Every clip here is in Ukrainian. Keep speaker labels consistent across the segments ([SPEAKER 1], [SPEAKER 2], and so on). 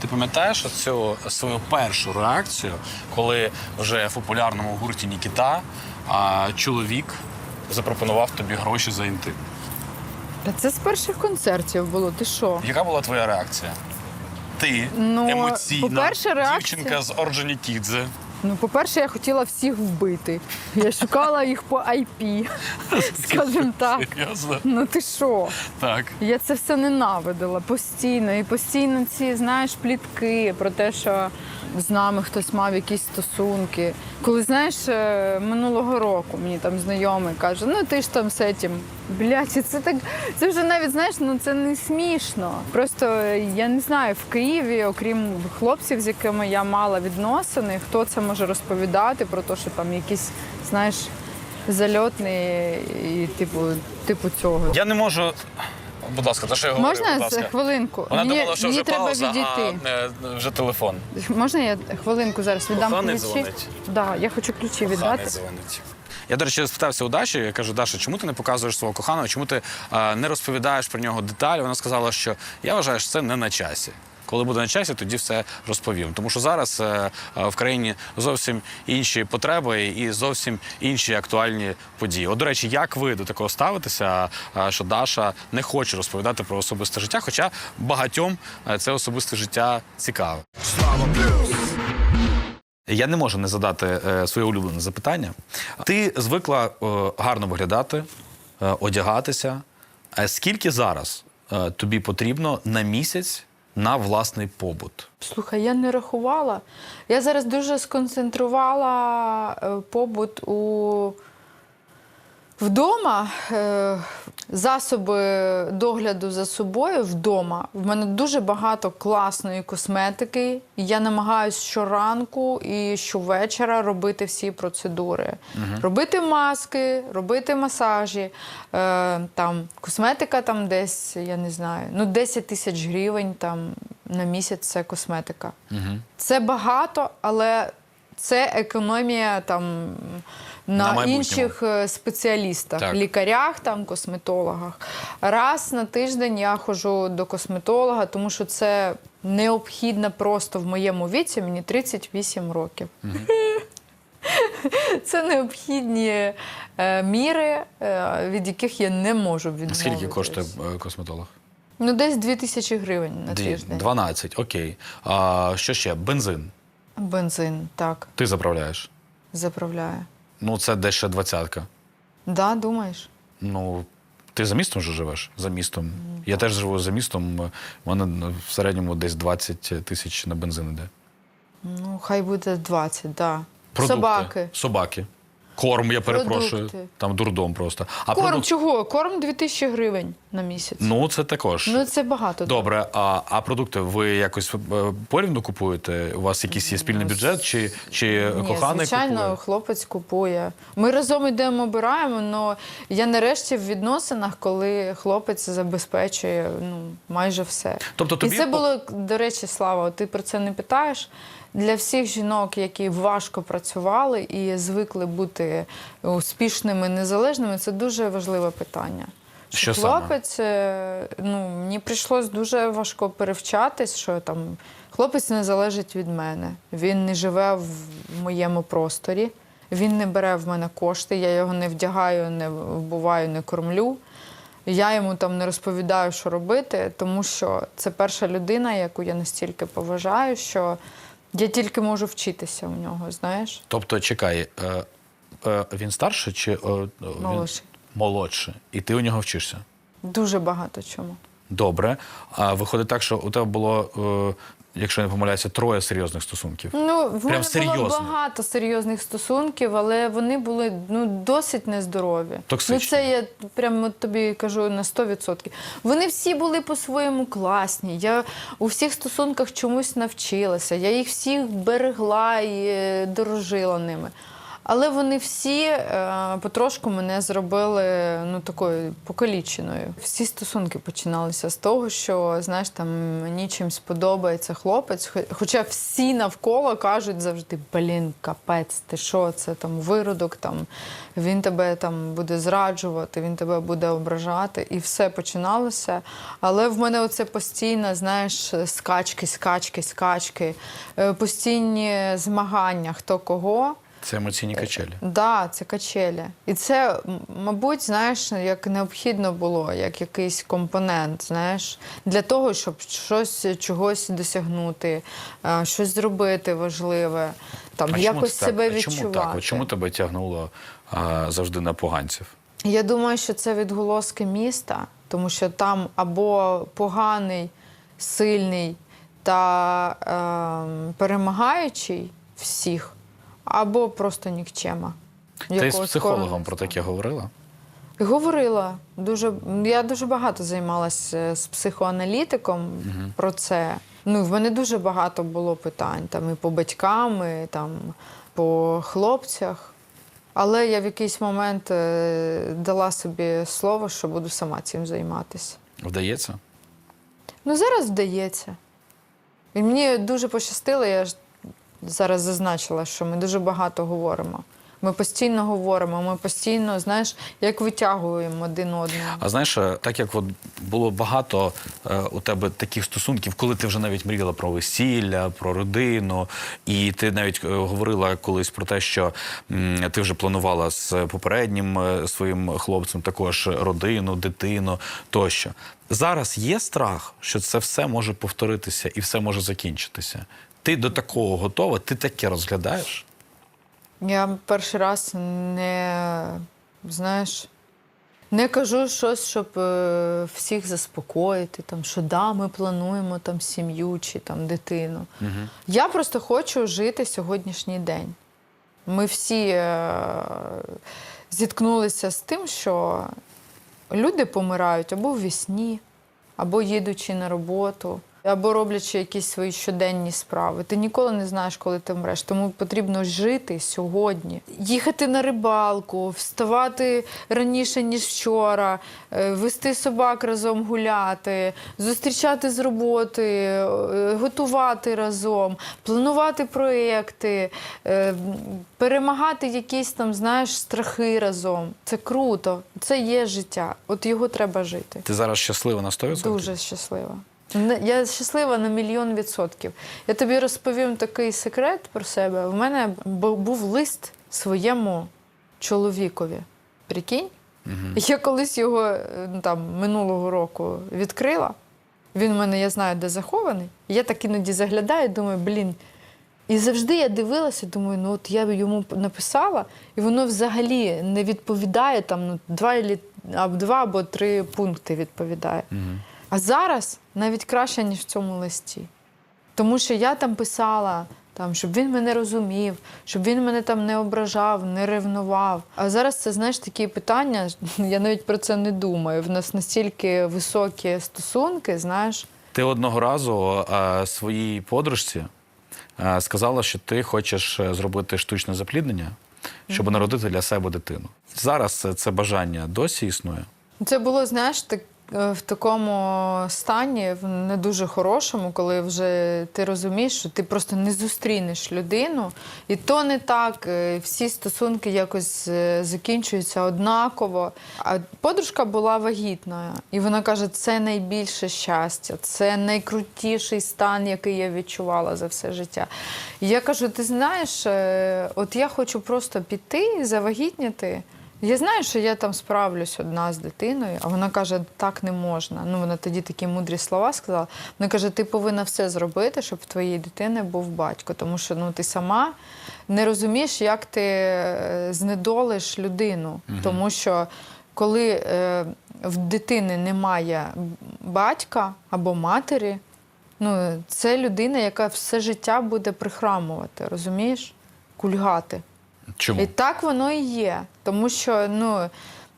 [SPEAKER 1] Ти пам'ятаєш цю свою першу реакцію, коли вже в популярному гурті Нікіта а, чоловік запропонував тобі гроші за інтим?
[SPEAKER 2] Та це з перших концертів було. Ти що?
[SPEAKER 1] Яка була твоя реакція? Ти
[SPEAKER 2] Ну,
[SPEAKER 1] емоційна
[SPEAKER 2] по-перше, реакція-
[SPEAKER 1] дівчинка з Орджонікідзе.
[SPEAKER 2] Ну, по-перше, я хотіла всіх вбити. Я шукала їх по IP, скажімо так.
[SPEAKER 1] Серйозно?
[SPEAKER 2] Ну ти що?
[SPEAKER 1] Так.
[SPEAKER 2] Я це все ненавидила постійно. І постійно ці, знаєш, плітки про те, що з нами хтось мав якісь стосунки. Коли, знаєш, е, минулого року мені там знайомий каже, ну ти ж там з этим. Блядь, і це так. Це вже навіть знаєш, ну це не смішно. Просто е, я не знаю, в Києві, окрім хлопців, з якими я мала відносини, хто це може розповідати про те, що там якісь, знаєш, зальотні і типу, типу цього.
[SPEAKER 1] Я не можу. Будь ласка, то що я говорю, будь
[SPEAKER 2] Можна
[SPEAKER 1] ласка.
[SPEAKER 2] хвилинку?
[SPEAKER 1] Вона
[SPEAKER 2] мені
[SPEAKER 1] думала, що
[SPEAKER 2] мені
[SPEAKER 1] вже
[SPEAKER 2] треба
[SPEAKER 1] пауза,
[SPEAKER 2] відійти.
[SPEAKER 1] а е, вже телефон.
[SPEAKER 2] Можна я хвилинку зараз віддам
[SPEAKER 1] Коханий
[SPEAKER 2] ключі?
[SPEAKER 1] дзвонить.
[SPEAKER 2] Да, я хочу ключі
[SPEAKER 1] Коханий
[SPEAKER 2] віддати.
[SPEAKER 1] дзвонить. Я, до речі, спитався у Даші, я кажу, Даша, чому ти не показуєш свого коханого, чому ти е, не розповідаєш про нього деталі? Вона сказала, що я вважаю, що це не на часі. Коли буде на часі, тоді все розповім. Тому що зараз е, е, в країні зовсім інші потреби і зовсім інші актуальні події. От, до речі, як ви до такого ставитеся, е, що Даша не хоче розповідати про особисте життя, хоча багатьом е, це особисте життя цікаве. Я не можу не задати е, своє улюблене запитання. Ти звикла е, гарно виглядати, е, одягатися. Е, скільки зараз тобі потрібно на місяць на власний побут?
[SPEAKER 2] Слухай, я не рахувала. Я зараз дуже сконцентрувала побут у вдома. Засоби догляду за собою вдома. В мене дуже багато класної косметики. Я намагаюся щоранку і щовечора робити всі процедури. Робити маски, робити масажі. Е, там, косметика там десь, я не знаю, ну 10 тисяч гривень там, на місяць це косметика. Це багато, але це економія там.
[SPEAKER 1] На
[SPEAKER 2] На, інших е, спеціалістах,
[SPEAKER 1] Так.
[SPEAKER 2] лікарях, там, косметологах. Раз на тиждень я ходжу до косметолога, тому що це необхідно просто в моєму віці, мені 38 років. Це необхідні е, міри, е, від яких я не можу відмовитися.
[SPEAKER 1] Скільки коштує е, косметолог?
[SPEAKER 2] Ну, десь 2 тисячі гривень на тиждень.
[SPEAKER 1] 12, окей. А, що ще? Бензин.
[SPEAKER 2] Бензин, так,
[SPEAKER 1] Ти заправляєш.
[SPEAKER 2] заправляю.
[SPEAKER 1] Ну, це дещо двадцятка.
[SPEAKER 2] Да, думаєш?
[SPEAKER 1] Ну, ти за містом вже живеш? За містом. Я теж живу за містом. У мене в середньому десь 20 тисяч на бензин іде.
[SPEAKER 2] Ну, хай буде 20, да. Собаки.
[SPEAKER 1] Собаки. Корм, я перепрошую.
[SPEAKER 2] Продукти.
[SPEAKER 1] Там дурдом просто. А
[SPEAKER 2] Корм
[SPEAKER 1] продукт-
[SPEAKER 2] чого? Корм 2000 гривень на місяць.
[SPEAKER 1] Ну, це також.
[SPEAKER 2] Ну, це багато.
[SPEAKER 1] Добре, а, а продукти ви якось е, порівну купуєте? У вас якийсь є спільний бюджет, чи, чи
[SPEAKER 2] Ні,
[SPEAKER 1] коханий
[SPEAKER 2] звичайно,
[SPEAKER 1] купує?
[SPEAKER 2] хлопець купує. Ми разом йдемо, обираємо, але я нарешті в відносинах, коли хлопець забезпечує ну, майже все.
[SPEAKER 1] Тобто тобі
[SPEAKER 2] І це було, до речі, Слава, ти про це не питаєш. Для всіх жінок, які важко працювали і звикли бути успішними, незалежними, це дуже важливе питання.
[SPEAKER 1] Що
[SPEAKER 2] хлопець, е, ну мені прийшлось дуже важко перевчатись, що там хлопець не залежить від мене. Він не живе в моєму просторі, він не бере в мене кошти, я його не вдягаю, не вбуваю, не кормлю. Я йому там не розповідаю, що робити, тому що це перша людина, яку я настільки поважаю, що я тільки можу вчитися у нього, знаєш?
[SPEAKER 1] Тобто, чекай, е, е, він старший чи е, він-
[SPEAKER 2] Молодший.
[SPEAKER 1] молодший? І ти у нього вчишся?
[SPEAKER 2] Дуже багато чому.
[SPEAKER 1] Добре. А виходить так, що у тебе було, е, якщо не помиляюся, троє серйозних стосунків.
[SPEAKER 2] Ну, в мене було багато серйозних стосунків, але вони були ну, досить нездорові.
[SPEAKER 1] Токсичні.
[SPEAKER 2] Ну, це я прямо тобі кажу на 100%. Вони всі були по-своєму класні. Я у всіх стосунках чомусь навчилася. Я їх всіх берегла і е, дорожила ними. Але вони всі е, потрошку мене зробили ну такою покаліченою. Всі стосунки починалися з того, що знаєш, там мені чимсь подобається хлопець. Хоча всі навколо кажуть завжди: блін, капець, ти що, це там виродок, там він тебе там буде зраджувати, він тебе буде ображати, і все починалося. Але в мене оце постійно, знаєш, скачки, скачки, скачки, е, постійні змагання, хто кого.
[SPEAKER 1] Це емоційні качелі.
[SPEAKER 2] Да, це качелі. І це, мабуть, знаєш, як необхідно було, як якийсь компонент, знаєш, для того, щоб щось чогось досягнути, е, щось зробити важливе, там
[SPEAKER 1] А
[SPEAKER 2] якось
[SPEAKER 1] так?
[SPEAKER 2] себе
[SPEAKER 1] А
[SPEAKER 2] відчувати.
[SPEAKER 1] Чому так? Чому тебе тягнуло а, завжди на поганців?
[SPEAKER 2] Я думаю, що це відголоски міста, тому що там або поганий, сильний та ем, перемагаючий всіх, або просто нікчема.
[SPEAKER 1] Ти з психологом
[SPEAKER 2] скоро
[SPEAKER 1] про таке говорила?
[SPEAKER 2] Говорила дуже. Я дуже багато займалася з психоаналітиком про це. Ну, в мене дуже багато було питань там і по батькам, і там по хлопцях. Але я в якийсь момент е, дала собі слово, що буду сама цим займатися.
[SPEAKER 1] Вдається?
[SPEAKER 2] Ну, зараз вдається. І мені дуже пощастило, я ж зараз зазначила, що ми дуже багато говоримо. Ми постійно говоримо, ми постійно, знаєш, як витягуємо один одного.
[SPEAKER 1] А знаєш, е, так як от було багато е, у тебе таких стосунків, коли ти вже навіть мріяла про весілля, про родину, і ти навіть е, говорила колись про те, що м, ти вже планувала з попереднім е, своїм хлопцем також родину, дитину тощо. Зараз є страх, що це все може повторитися і все може закінчитися. Ти до такого готова? Ти таке розглядаєш?
[SPEAKER 2] Я перший раз не знаєш, не кажу щось, щоб е, всіх заспокоїти, там, що да, ми плануємо там сім'ю чи там дитину. Я просто хочу жити сьогоднішній день. Ми всі е, зіткнулися з тим, що люди помирають або в вісні, або їдучи на роботу, або роблячи якісь свої щоденні справи. Ти ніколи не знаєш, коли ти вмреш. Тому потрібно жити сьогодні, їхати на рибалку, вставати раніше ніж вчора, е, вести собак разом гуляти, зустрічати з роботи, е, готувати разом, планувати проекти, е, перемагати якісь там, знаєш, страхи разом. Це круто, це є життя. От його треба жити.
[SPEAKER 1] Ти зараз щаслива на 100%?
[SPEAKER 2] Дуже щаслива. Я щаслива на мільйон відсотків. Я тобі розповім такий секрет про себе. У мене був лист своєму чоловікові. Прикинь? Я колись його е, там минулого року відкрила. Він у мене, я знаю, де захований. Я так іноді заглядаю, думаю, блін. І завжди я дивилася, думаю, ну от я йому написала, і воно взагалі не відповідає там ну, два, два або три пункти відповідає. А зараз навіть краще, ніж в цьому листі. Тому що я там писала, там, щоб він мене розумів, щоб він мене там не ображав, не ревнував. А зараз це, знаєш, такі питання, я навіть про це не думаю. В нас настільки високі стосунки, знаєш.
[SPEAKER 1] Ти одного разу е, своїй подружці е, сказала, що ти хочеш е, зробити штучне запліднення, щоб народити для себе дитину. Зараз е, це бажання досі існує.
[SPEAKER 2] Це було, знаєш, так, в такому стані, в не дуже хорошому, коли вже ти розумієш, що ти просто не зустрінеш людину, і то не так. е, Всі стосунки якось е, закінчуються однаково. А подружка була вагітною, і вона каже: це найбільше щастя, це найкрутіший стан, який я відчувала за все життя. І я кажу: ти знаєш, е, от я хочу просто піти, завагітніти. Я знаю, що я там справлюсь одна з дитиною, а вона каже, так не можна. Ну, вона тоді такі мудрі слова сказала. Вона каже, ти повинна все зробити, щоб в твоїй дитини був батько. Тому що ну, ти сама не розумієш, як ти е, знедолиш людину. Тому що коли е, в дитини немає батька або матері, ну, це людина, яка все життя буде прихрамувати, розумієш? Кульгати.
[SPEAKER 1] Чому?
[SPEAKER 2] І так воно і є. Тому що ну,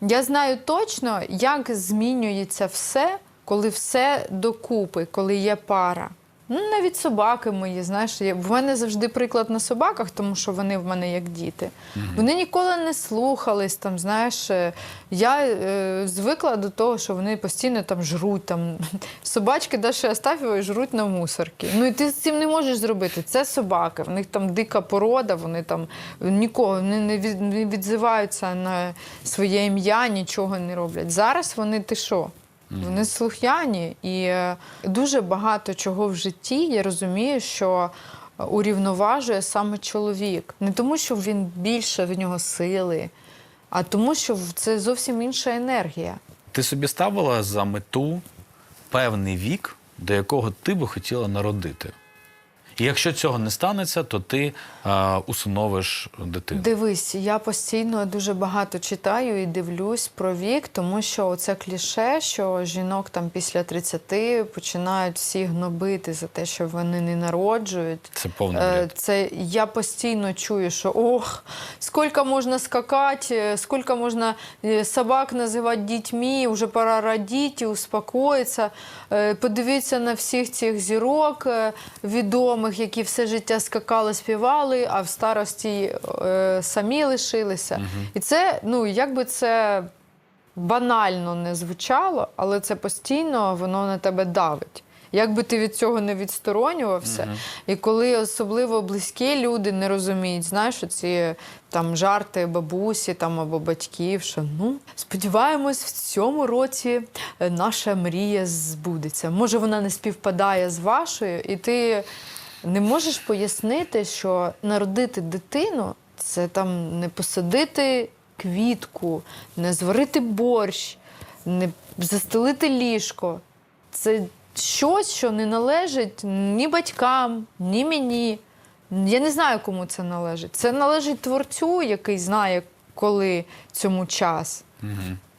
[SPEAKER 2] я знаю точно, як змінюється все, коли все докупи, коли є пара. Ну, навіть собаки мої, знаєш, в мене завжди приклад на собаках, тому що вони в мене як діти. Вони ніколи не слухались. Там, знаєш, е, я е, звикла до того, що вони постійно там жруть. Там. Собачки Даші Астафєвої жруть на мусорки. Ну і ти з цим не можеш зробити. Це собаки. В них там дика порода, вони там нікого вони не, від, не відзиваються на своє ім'я, нічого не роблять. Зараз вони ти що? Вони слухняні, і е, дуже багато чого в житті я розумію, що е, урівноважує саме чоловік. Не тому, що він більше в нього сили, а тому, що це зовсім інша енергія.
[SPEAKER 1] Ти собі ставила за мету певний вік, до якого ти би хотіла народити. І якщо цього не станеться, то ти е, усиновиш дитину.
[SPEAKER 2] Дивись, я постійно дуже багато читаю і дивлюсь про вік, тому що це кліше, що жінок там після 30 починають всі гнобити за те, що вони не народжують.
[SPEAKER 1] Це повний
[SPEAKER 2] Е,
[SPEAKER 1] бред.
[SPEAKER 2] Це я постійно чую, що ох, скільки можна скакати, скільки можна е, собак називати дітьми, вже пора родити, успокоїтися. Е, Подивіться на всіх цих зірок е, відомих, які все життя скакали, співали, а в старості е, самі лишилися. І це, ну, якби це банально не звучало, але це постійно воно на тебе давить. Як би ти від цього не відсторонювався, і коли особливо близькі люди не розуміють, знаєш, ці там жарти бабусі там або батьків, що ну сподіваємось, в цьому році е, наша мрія збудеться. Може, вона не співпадає з вашою, і ти не можеш пояснити, що народити дитину це там не посадити квітку, не зварити борщ, не застелити ліжко. Це щось, що не належить ні батькам, ні мені. Я не знаю, кому це належить. Це належить творцю, який знає, коли цьому час.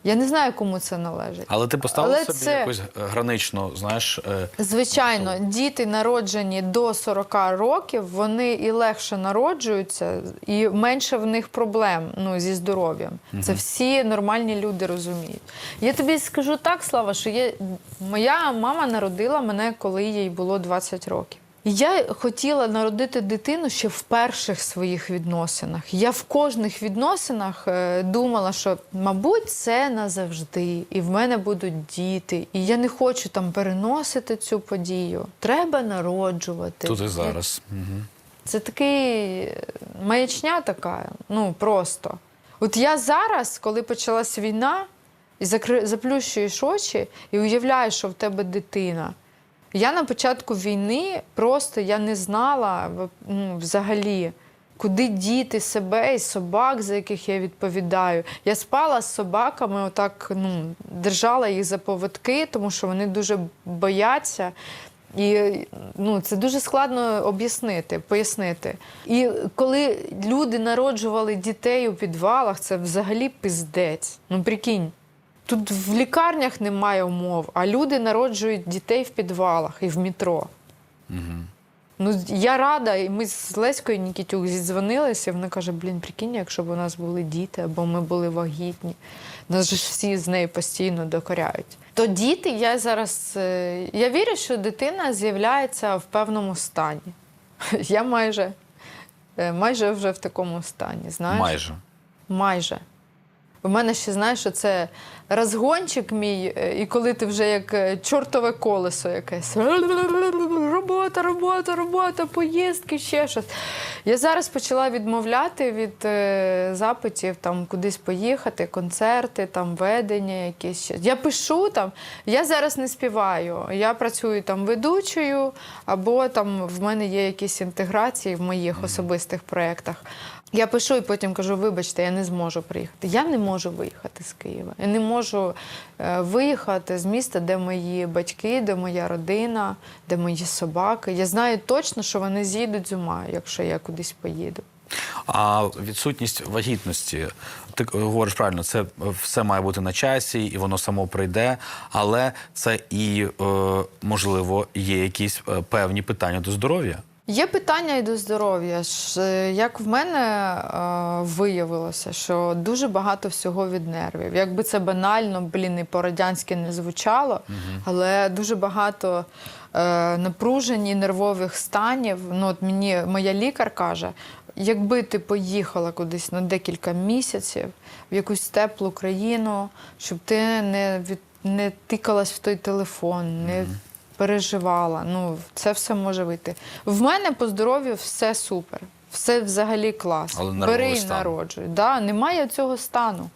[SPEAKER 2] Я не знаю, кому це належить.
[SPEAKER 1] Але ти поставила
[SPEAKER 2] Але
[SPEAKER 1] собі
[SPEAKER 2] це-
[SPEAKER 1] якусь граничну, знаєш, е,
[SPEAKER 2] Звичайно, діти, народжені до 40 років, вони і легше народжуються, і менше в них проблем ну, зі здоров'ям. Це всі нормальні люди розуміють. Я тобі скажу так, Слава, що є... моя мама народила мене, коли їй було 20 років. Я хотіла народити дитину ще в перших своїх відносинах. Я в кожних відносинах е, думала, що, мабуть, це назавжди, і в мене будуть діти. І я не хочу там переносити цю подію. Треба народжувати.
[SPEAKER 1] тут і зараз.
[SPEAKER 2] Це такий е, маячня така, ну просто. От я зараз, коли почалась війна, і закри... заплющуєш очі і уявляєш, що в тебе дитина. Я на початку війни просто я не знала ну, взагалі, куди діти себе і собак, за яких я відповідаю. Я спала з собаками, отак ну, держала їх за поводки, тому що вони дуже бояться. І ну, це дуже складно об'яснити, пояснити. І коли люди народжували дітей у підвалах, це взагалі пиздець. Ну прикинь. Тут в лікарнях немає умов, а люди народжують дітей в підвалах і в метро. Ну, я рада, і ми з Леською Нікітюк зідзвонилися, і вона каже: блін, прикинь, якщо б у нас були діти або ми були вагітні. Нас же всі з нею постійно докоряють. То діти, я зараз. е, Я вірю, що дитина з'являється в певному стані. Я майже, е, майже вже в такому стані. Знаєш?
[SPEAKER 1] Майже.
[SPEAKER 2] Майже. У мене ще знаєш, що це розгончик мій, е, і коли ти вже як е, чортове колесо якесь. Робота, робота, робота, поїздки, ще щось. Я зараз почала відмовляти від е, запитів там кудись поїхати, концерти, там ведення якісь. ще. Я пишу там, я зараз не співаю. Я працюю там ведучою, або там в мене є якісь інтеграції в моїх особистих проєктах. Я пишу і потім кажу: вибачте, я не зможу приїхати. Я не можу виїхати з Києва. Я не можу е, виїхати з міста, де мої батьки, де моя родина, де мої собаки. Я знаю точно, що вони з'їдуть з ума, якщо я кудись поїду.
[SPEAKER 1] А відсутність вагітності, ти говориш правильно, це все має бути на часі, і воно само прийде. Але це і е, можливо є якісь е, певні питання до здоров'я.
[SPEAKER 2] Є питання і до здоров'я. Е, Як в мене е, виявилося, що дуже багато всього від нервів. Якби це банально, блін, і по-радянськи не звучало, але дуже багато е, напружень і нервових станів. Ну, от мені моя лікар каже, якби ти поїхала кудись на декілька місяців в якусь теплу країну, щоб ти не від не тикалась в той телефон, не переживала. Ну, це все може вийти. В мене по здоров'ю все супер. Все взагалі класно.
[SPEAKER 1] Але
[SPEAKER 2] Бери і народжуй. Да, немає цього стану.